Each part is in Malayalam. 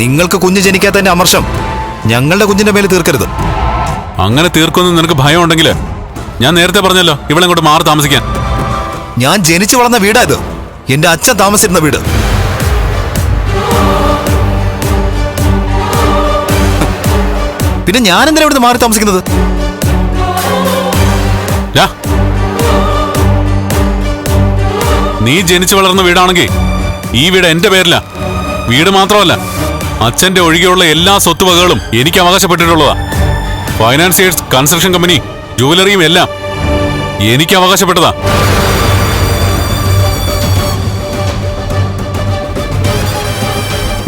നിങ്ങൾക്ക് കുഞ്ഞ് ജനിക്കാത്തതിന്റെ അമർഷം ഞങ്ങളുടെ കുഞ്ഞിന്റെ മേലെ തീർക്കരുത്. അങ്ങനെ തീർക്കുമെന്ന് നിനക്ക് ഭയം ഉണ്ടെങ്കിൽ ഞാൻ നേരത്തെ പറഞ്ഞല്ലോ ഇവിടെ ഇങ്ങോട്ട് മാറി താമസിക്കാൻ. ഞാൻ ജനിച്ചു വളർന്ന വീടാ ഇത്. എന്റെ അച്ഛൻ താമസിച്ചിരുന്ന വീട്. പിന്നെ ഞാൻ എന്തിനാ ഇവിടുന്ന് മാറി താമസിക്കുന്നത്. നീ ജനിച്ചു വളർന്ന വീടാണെങ്കിൽ ഈ വീട് എന്റെ പേരില. വീട് മാത്രമല്ല അച്ഛന്റെ ഒഴികെയുള്ള എല്ലാ സ്വത്തുവകകളും എനിക്ക് അവകാശപ്പെട്ടിട്ടുള്ളതാ. ഫൈനാൻസിയേഴ്സ് കൺസ്ട്രക്ഷൻ കമ്പനി ജുവലറിയും എല്ലാം എനിക്ക് അവകാശപ്പെട്ടതാ.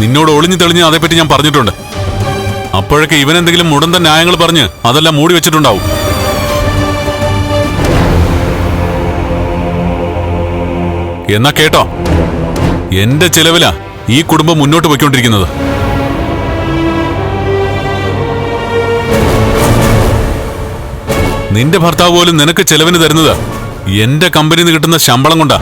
നിന്നോട് ഒളിഞ്ഞു തെളിഞ്ഞ് അതേപ്പറ്റി ഞാൻ പറഞ്ഞിട്ടുണ്ട്. അപ്പോഴൊക്കെ ഇവനെന്തെങ്കിലും മുടന്ത ന്യായങ്ങൾ പറഞ്ഞ് അതെല്ലാം മൂടി വെച്ചിട്ടുണ്ടാവും. എന്നാ കേട്ടോ? എന്റെ ചെലവിലാ ഈ കുടുംബം മുന്നോട്ട് പോയിക്കൊണ്ടിരിക്കുന്നത്. നിന്റെ ഭർത്താവ് പോലും നിനക്ക് ചെലവിന് തരുന്നത് എന്റെ കമ്പനിയിൽ നിന്ന് കിട്ടുന്ന ശമ്പളം കൊണ്ടാ.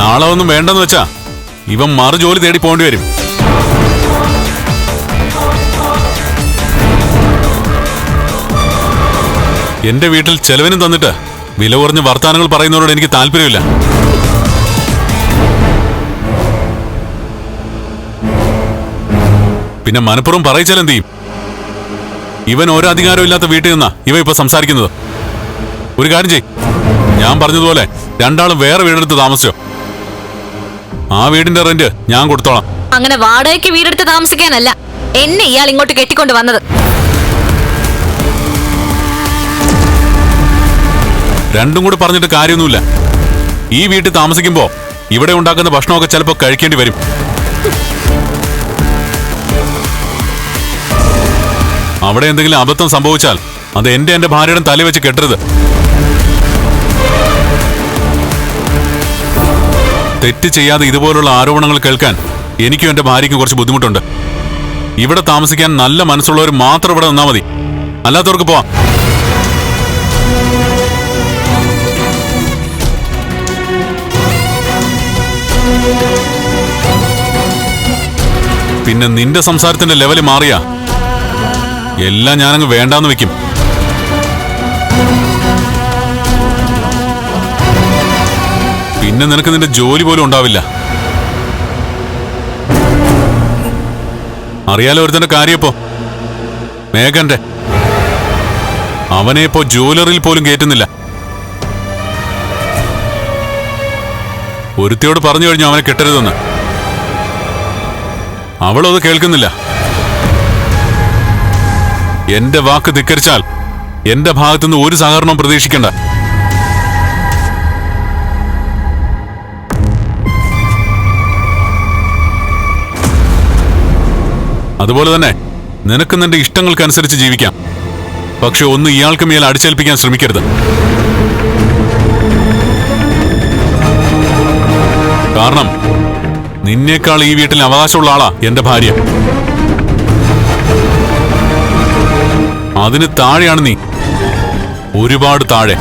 നാളെ ഒന്നും വേണ്ടെന്ന് വെച്ചാ ഇവൻ മറു ജോലി തേടി പോകേണ്ടി വരും. എന്റെ വീട്ടിൽ ചെലവിനും തന്നിട്ട് വില കുറഞ്ഞ വർത്താനങ്ങൾ പറയുന്നവരോട് എനിക്ക് താല്പര്യമില്ല. പിന്നെ മനപ്പുറം പറയിച്ചാൽ എന്ത് ചെയ്യും ഇവൻ ഒരു അധികാരവും ഇല്ലാത്ത വീട്ടിൽ നിന്നാ ഇവ ഇപ്പൊ സംസാരിക്കുന്നത്. ഒരു കാര്യം ചെയ് ഞാൻ പറഞ്ഞതുപോലെ രണ്ടാളും വേറെ വീടെടുത്ത് താമസിച്ചോ. ആ വീടിന്റെ റെന്റ് ഞാൻ കൊടുത്തോളാം. അങ്ങനെ വാടകയ്ക്ക് വീടെടുത്ത് താമസിക്കാനല്ല. എന്നെ ഇയാൾ ഇങ്ങോട്ട് കെട്ടിക്കൊണ്ട് വന്നത്. രണ്ടും കൂടി പറഞ്ഞിട്ട് കാര്യമൊന്നുമില്ല. ഈ വീട്ടിൽ താമസിക്കുമ്പോ ഇവിടെ ഉണ്ടാക്കുന്ന ഭക്ഷണമൊക്കെ ചിലപ്പോ കഴിക്കേണ്ടി വരും. അവിടെ എന്തെങ്കിലും അബദ്ധം സംഭവിച്ചാൽ അത് എന്റെ എന്റെ ഭാര്യയുടെ തല വെച്ച് കെട്ടരുത്. തെറ്റ് ചെയ്യാതെ ഇതുപോലുള്ള ആരോപണങ്ങൾ കേൾക്കാൻ എനിക്കും എന്റെ ഭാര്യയ്ക്കും കുറച്ച് ബുദ്ധിമുട്ടുണ്ട്. ഇവിടെ താമസിക്കാൻ നല്ല മനസ്സുള്ളവർ മാത്രം ഇവിടെ നിന്നാ മതി. അല്ലാത്തവർക്ക് പോവാം. പിന്നെ നിന്റെ സംസാരത്തിന്റെ ലെവൽ മാറിയാ എല്ലാം ഞാനങ്ങ് വേണ്ടാന്ന് വെക്കും. പിന്നെ നിനക്ക് നിന്റെ ജോലി പോലും ഉണ്ടാവില്ല. അറിയാലോ ഒരുത്തന്റെ കാര്യപ്പോ മേഘന്റെ. അവനെ ഇപ്പോ ജ്വല്ലറിയിൽ പോലും കയറ്റുന്നില്ല. ഒരുത്തിയോട് പറഞ്ഞു കഴിഞ്ഞു അവനെ കെട്ടരുതെന്ന്. അവളത് കേൾക്കുന്നില്ല. എന്റെ വാക്ക് ധിക്കരിച്ചാൽ എന്റെ ഭാഗത്തുനിന്ന് ഒരു സഹകരണവും പ്രതീക്ഷിക്കണ്ട. അതുപോലെ തന്നെ നിനക്ക് നിന്റെ ഇഷ്ടങ്ങൾക്കനുസരിച്ച് ജീവിക്കാം. പക്ഷെ ഒന്ന് ഇയാൾക്ക് മേൽ അടിച്ചേൽപ്പിക്കാൻ ശ്രമിക്കരുത്. കാരണം നിന്നേക്കാൾ ഈ വീട്ടിൽ അവകാശമുള്ള ആളാ എന്റെ ഭാര്യ. അതിന് താഴെയാണ് നീ. ഒരുപാട് താഴെ.